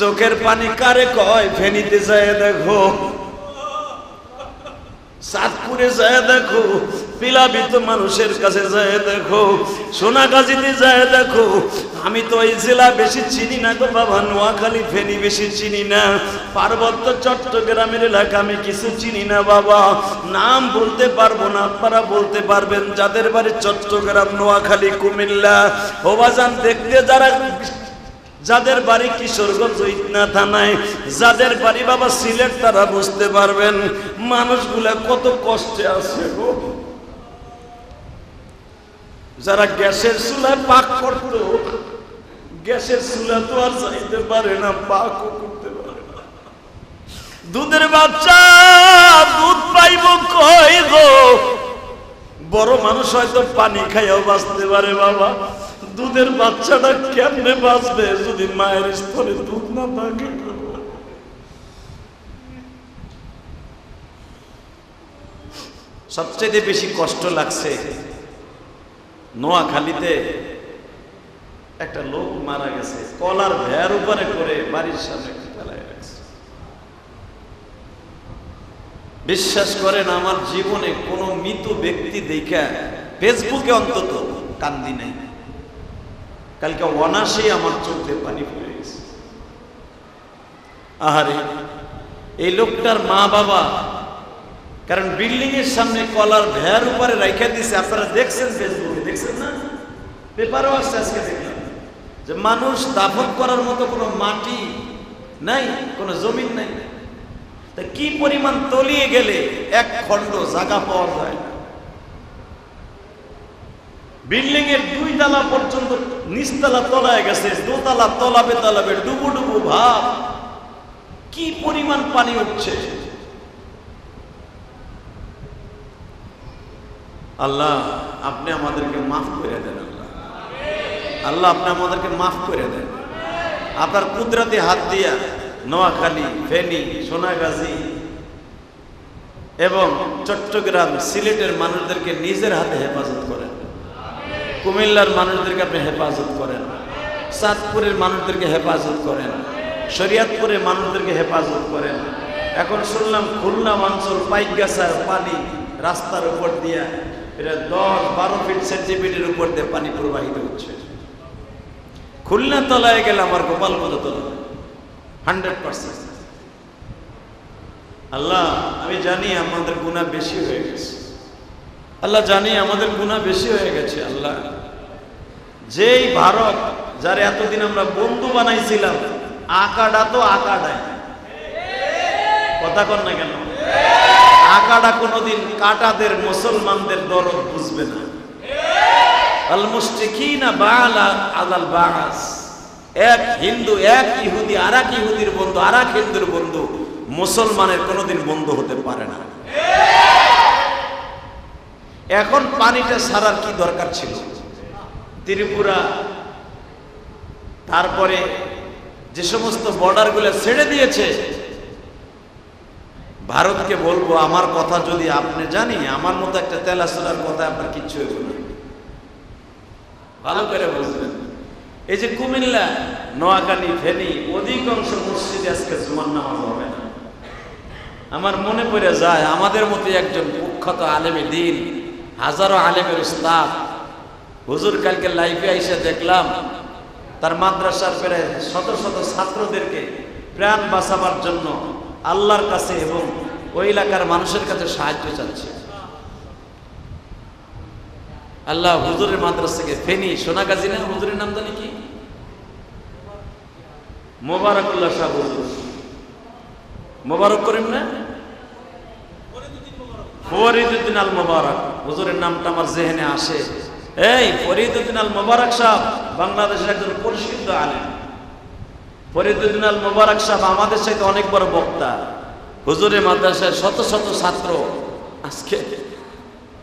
চোখের পানি কারে কয়? ফেনিতে যায় দেখো। সাতপুরে যায় দেখো। পিলাবিত মানুষের কাছে যায় দেখো। সোনাগাজিতে যায় দেখো। আমি তো এই জেলা বেশি চিনি না গো বাবা। নোয়াখালী ফেনি বেশি চিনি না। পার্বত্য চট্টগ্রামের এলাকা আমি কিছু চিনি না বাবা। নাম বলতে পারব না, আপনারা বলতে পারবেন। যাদের বাড়ি চট্টগ্রাম, নোয়াখালী, কুমিল্লা। ওবাজান দেখতে যারা যাদের বাড়ি কিশোরগঞ্জ ইটনা থানায়, যাদের বাড়ি বাবা সিলেট, তারা বুঝতে পারবেন মানুষগুলা কত কষ্টে আছে গো। যারা গ্যাসের চুলায় পাক করত, গ্যাসের চুলা তো আর যাইতে পারে না, পাকও করতে পারে না। দুধের বাচ্চা, দুধ পাইব কই গো? বড় মানুষ হয়তো পানি খাইয়াও বাঁচতে পারে বাবা। দুধের বাচ্চাটা কেমনে বাঁচবে যদি মায়ের স্তরে দুধ না থাকে? সবচেয়ে বেশি কষ্ট লাগছে নোয়াখালীতে একটা লোক মারা গেছে, কলার ভেয়ার উপরে করে বাড়ির সামনে বিশ্বাস করেন, আমার জীবনে কোনো মৃত ব্যক্তি দেখা ফেসবুকে অন্তত কান্দি নাই। কালকে অনাসেই আমার চোখে পানি পড়ে গেছে। আহারে, এই লোকটার মা বাবা, কারণ বিল্ডিং এর সামনে কলার ভেয়ার উপরে রাইখা দিছে, আপনারা দেখছেন ফেসবুকে দেখছেন না? পেপারও আসছে আজকে দেখলাম। যে মানুষ দাফন করার মতো কোনো মাটি নাই, কোনো জমিন নাই। তা কি পরিমাণ তলিয়ে গেলে এক খণ্ড জায়গা পাওয়া যায়? বিল্ডিং এর দুই তালা পর্যন্ত নিচতলা তলায় গেছে, দোতলা তলাবে তলাবে ডুবু ডুবু ভাব। কি পরিমাণ পানি উঠছে? আল্লাহ, আপনি আমাদেরকে মাফ করে দেন আল্লাহ। আল্লাহ, আপনি আমাদেরকে মাফ করে দেন। আপনার কুদরতি হাত দিয়া নোয়াখালী, ফেনী, সোনাগাজী এবং চট্টগ্রাম সিলেটের মানুষদেরকে নিজের হাতে হেফাজত করেন। কুমিল্লার মানুষদেরকে আপনি হেফাজত করেন। চাঁদপুরের মানুষদেরকে হেফাজত করেন। শরিয়াতপুরের মানুষদেরকে হেফাজত করেন। এখন শুনলাম খুলনা অঞ্চল পাইকগাছার পানি রাস্তার উপর দিয়া এটা দশ বারো ফিট সেন্টিমিটার উপর দিয়ে পানি প্রবাহিত হচ্ছে। খুলনা তলায় গেলে আমার গোপালগঞ্জ তলা? Hundred percent. আল্লাহ, আমি জানি আমাদের গুণা বেশি হয়ে গেছে। আল্লাহ জানি আমাদের গুণা বেশি হয়ে গেছে, আল্লাহ। যেই ভারত, যার এতদিন আমরা বন্ধু বানাইছিলাম, আকাডা তো আকাডায় কথা কর না কেন? আকাডা কোনোদিন কাটাদের, মুসলমানদের দরদ বুঝবে না। এক হিন্দু, এক ইহুদি আর এক ইহুদির বন্ধু আর এক হিন্দুর বন্ধু মুসলমানের কোনোদিন বন্ধু হতে পারে না। এখন পানিটা সারার কি দরকার ছিল? ত্রিপুরা, তারপরে যে সমস্ত বর্ডারগুলো ছেড়ে দিয়েছে, ভারতকে বলব, আমার কথা যদি আপনি জানি, আমার মতো একটা তেলাসোলার কথা আপনার কিচ্ছু হইব না। ভালো করে বুঝবেন এই যে কুমিল্লা, নোয়াখালী, ফেনী, অধিকাংশ মসজিদে আজকে জুমার নামাজ হবে না। আমার মনে পড়ে যায়, আমাদের মতো একজন কুখ্যাত আলেমে দিন হাজারো আলেমের উস্তাদ। হুজুর কালকে লাইফে এসে দেখলাম, তার মাদ্রাসার প্রায় শত শত ছাত্রদেরকে প্রাণ বাঁচাবার জন্য আল্লাহর কাছে এবং ওই এলাকার মানুষের কাছে সাহায্য চাচ্ছে। আল্লাহ হুজুরের মাদ্রাসাকে ফেনি সোনাগাজী না হুজুরের নাম জানি কি? মোবারকুল্লাহ শাহ হুজুর মোবারক করিম না? ফরিদুদ্দিন আল মোবারক। হুজুরের নামটা আমার জেহেনে আসে। এই ফরিদুদ্দিন আল মোবারক সাহেব বাংলাদেশের একজন পরিচিত আলেম। ফরিদুদ্দিন আল মোবারক সাহেব আমাদের সাথে অনেক বড় বক্তা। হুজুরের মাদ্রাসায় শত শত ছাত্র। আজকে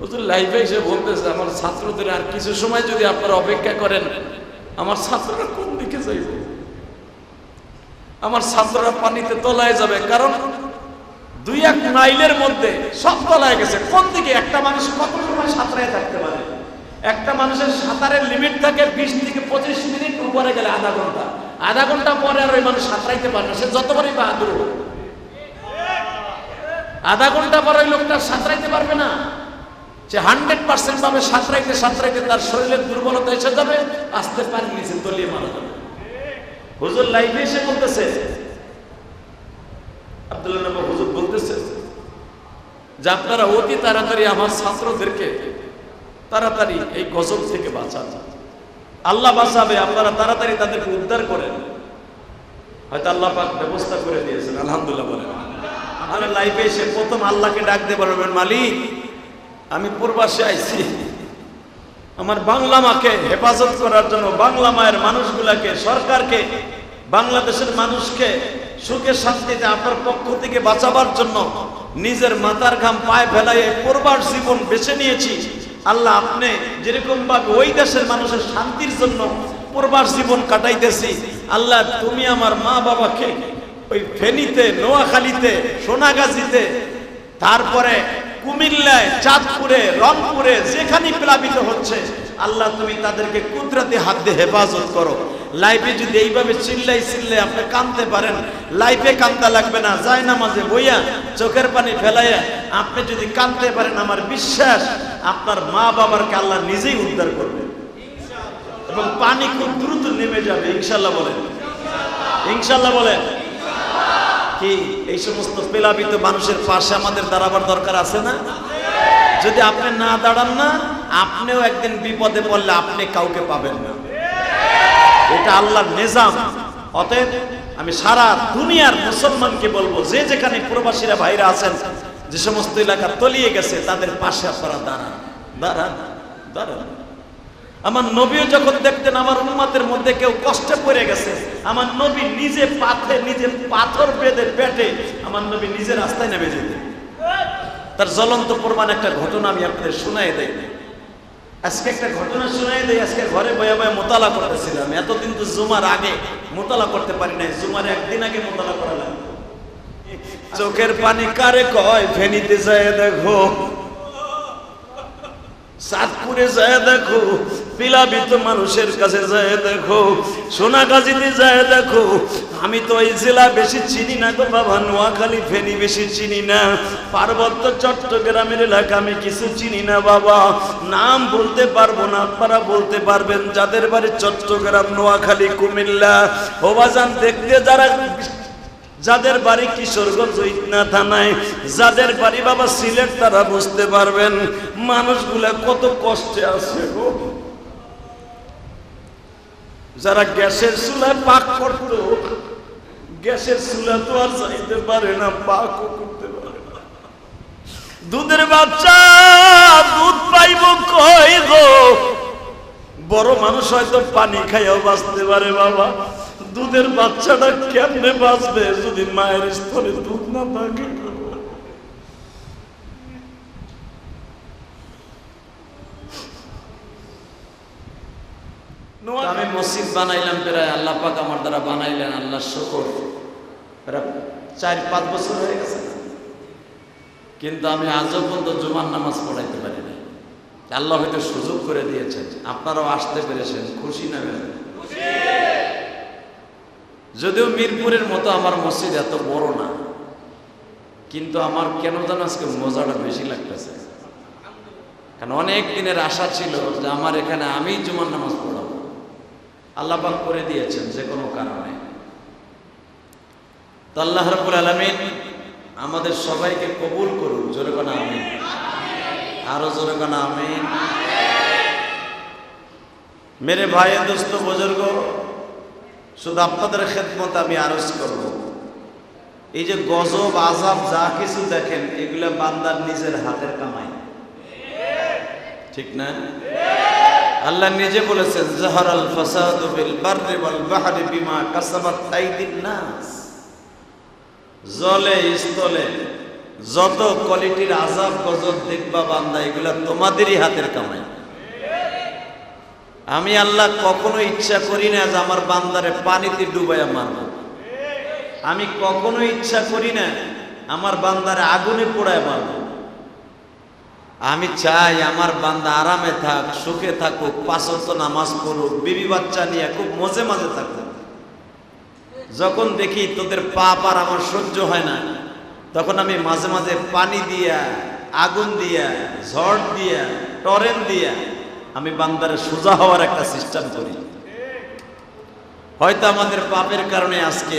হুজুর লাইফে এসে বলতেছে, আমার ছাত্রদের আর কিছু সময় যদি আপনারা অপেক্ষা করেন, আমার ছাত্ররা কোন দিকে যাইবে? আমার ছাত্ররা পানিতে তলায় যাবে। কারণ দুই এক মাইলের মধ্যে সব তলায় গেছে। কোন দিকে? একটা মানুষ কত সময় সাঁতরায় থাকতে পারে? একটা মানুষের সাঁতারের লিমিট থাকে বিশ থেকে পঁচিশ মিনিট উপরে গেলে আধা ঘণ্টা। আধা ঘণ্টা পরে আর ওই মানুষ সাঁতরাইতে পারে না। সে যতবারই বাহাদুর। আধা ঘণ্টা পর ওই লোকটা সাঁতরাইতে পারবে না। সে হান্ড্রেড পার্সেন্ট ভাবে সাঁতরাইতে সাঁতরাইতে তার শরীরের দুর্বলতা এসে যাবে, আসতে পারে নিচে তলিয়ে মারা যাবে। হুজুর লাইফে এসে বলতেছে আব্দুল্লাহ নবী হুজুর বলতেছে যে আপনারা অতি তাড়াতাড়ি আমার ছাত্রদেরকে তাড়াতাড়ি এই গজব থেকে বাঁচান। আল্লাহ বাঁচাবে, আপনারা তাড়াতাড়ি তাদেরকে উদ্ধার করেন। হয়তো আল্লাহ পাক ব্যবস্থা করে দিয়েছেন, আলহামদুলিল্লাহ বলেন। আমার লাইফে এসে প্রথম আল্লাহকে ডাক দিয়ে বলবেন মালিক, আমি পূর্বাসে আইছি। আমার বাংলা মাকে হেফাজত করার জন্য বাংলা মায়ের মানুষগুলাকে, সরকারকে, বাংলাদেশের মানুষকে সুখে শান্তিতে আপনার পক্ষ থেকে বাঁচাবার জন্য নিজের মাথার ঘাম পায়ে ফেলাই পূর্বার জীবন বেছে নিয়েছি। আল্লাহ আপনি যেরকম ভাবে ওই দেশের মানুষের শান্তির জন্য পূর্বার জীবন কাটাইতেছি, আল্লাহ তুমি আমার মা বাবাকে ওই ফেনীতে, নোয়াখালীতে, সোনাগাজীতে, তারপরে কুমিল্লায়, চাঁদপুরে, রংপুরে, যেখানে প্লাবিত হচ্ছে, আল্লাহ তুমি তাদেরকে কুদরতি হাত দিয়ে হেফাজত করো। লাইফে যদি এইভাবে চিল্লাই চিল্লাই আপনি কানতে পারেন লাইফে কান্দা লাগবে না যায় না মাঝে বইয়া চোখের পানি ফেলাইয়া আপনি যদি কানতে পারেন আমার বিশ্বাস, আপনার মা বাবারকে আল্লাহ নিজেই উদ্ধার করবে। এবং পানি খুব দ্রুত নেমে যাবে, ইনশাল্লাহ বলেন। ইনশাল্লাহ বলেন। কি, এই সমস্ত পেলাবিত মানুষের পাশে আমাদের দাঁড়াবার দরকার আছে না? যদি আপনি না দাঁড়ান না, আপনিও একদিন বিপদে পড়লে আপনি কাউকে পাবেন না। এটা আল্লাহর নিজাম। অতএব আমি সারা দুনিয়ার মুসলমানকে বলব, যে যেখানে প্রবাসীরা ভাইরা আছেন, যে সমস্ত এলাকা তলিয়ে গেছে, তাদের পাশে আপনারা দাঁড়ান। দাঁড়ান দাঁড়ান। আমার নবীও যখন দেখতেন, আমার উম্মাতের মধ্যে কেউ কষ্টে পড়ে গেছে, আমার নবী নিজে পাথে, নিজের পাথর বেঁধে পেটে আমার নবী নিজের রাস্তায় নেমে যেতেন। তার জ্বলন্ত প্রমাণ একটা ঘটনা আমি আপনাদের শোনাই দেই। আজকে একটা ঘটনা শুনে দেয় আজকে ঘরে বয়ে বয়ে মোতালা করতেছিলাম এতদিন তো জুমার আগে মোতালা করতে পারি নাই, জুমার একদিন আগে মোতালা করা চোখের পানি কারে কয় ফেনিতে যায় দেখো। সাতপুরে যায় দেখো, পিলাবিত মানুষের কাছে যায় দেখো, সোনাগাজিতে যায় দেখো। আমি তো এই জেলা বেশি চিনি না গো বাবা, নোয়াখালী ফেনি বেশি চিনি না। পার্বত্য চট্টগ্রামের এলাকা আমি কিছু চিনি না বাবা। নাম বলতে পারব না, আপনারা বলতে পারবেন। যাদের বাড়ি চট্টগ্রাম, নোয়াখালী, কুমিল্লা ওবাজান দেখতে যারা যাদের বাড়ি কিশোরগঞ্জ ইটনা থানায়, যাদের বাড়ি বাবা সিলেট, তারা বুঝতে পারবেন মানুষগুলা কত কষ্টে আছে যারা গ্যাসের চুলায় পাক করত, গ্যাসের চুলা তো আর যাইতে পারে না, পাকও করতে পারে না। দুধের বাচ্চা, দুধ পাইব কই গো? বড় মানুষ হয়তো পানি খাইয়াও বাঁচতে পারে বাবা। দুধের বাচ্চাটা কেমনে বাঁচবে? যদি মায়ের স্তরে দুধ না থাকে? আমি মসজিদ বানাইলাম প্রায়, আল্লাহ পাক আমার দ্বারা বানাইলেন, আল্লাহ শকর। প্রায় চার, পাঁচ বছর হয়ে গেছে। কিন্তু আমি আজও পর্যন্ত জুমার নামাজ পড়াইতে পারি না আল্লাহ হয়তো সুযোগ করে দিয়েছেন। আপনারাও আসতে পেরেছেন, খুশি না? যদিও মিরপুরের মতো আমার মসজিদ এত বড় না, কিন্তু আমার কেন যেন আজকে মজাটা বেশি লাগতেছে। কারণ অনেক দিনের আশা ছিল যে আমার এখানে আমি জুমার নামাজ পড়াবো। আল্লাহ পাক করে দিয়েছেন যে কোনো কারণে। তো আল্লাহ রাব্বুল আলামিন আমাদের সবাইকে কবুল করুন জোরে কোনা আমিন। আরও জোরে কোনা আমিন। মেরে ভাই, দোস্ত, বুজুর্গ শুধু আপনাদের খেদমত আমি আরজ করব। এই যে গজব আজাব যা কিছু দেখেন, এগুলো বান্দার নিজের হাতের কামাই। ঠিক না? আল্লাহ নিজে বলেছেন, জাহারাল ফাসাদু বিল বাররি ওয়াল বাহরি বিমা কাসাবাত আইদিন নাস। জলে, স্থলে যত কোয়ালিটির আজাব গজব দেখবা বান্দা, এগুলা তোমাদেরই হাতের কামাই। আমি আল্লাহ কখনো ইচ্ছা করি না যে আমার বান্দারে পানিতে ডুবাইয়া মারব। আমি কখনো ইচ্ছা করি না আমার বান্দারে আগুনে পোড়ায় মারব। আমি চাই আমার বান্দা আরামে থাক, সুখে থাকুক পাঁচত নামাজ পড়ুক, বিবি বাচ্চা নিয়ে খুব মজে মাঝে থাকুক। যখন দেখি তোদের পাপ আর আমার সহ্য হয় না, তখন আমি মাঝে মাঝে পানি দিয়া, আগুন দিয়া, ঝড় দিয়া, টরেন দিয়া আমি বান্দারে সোজা হওয়ার একটা সিস্টেম করি। হয়তো আমাদের পাপের কারণে আজকে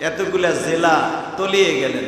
এতগুলা জেলা তলিয়ে গেলেন।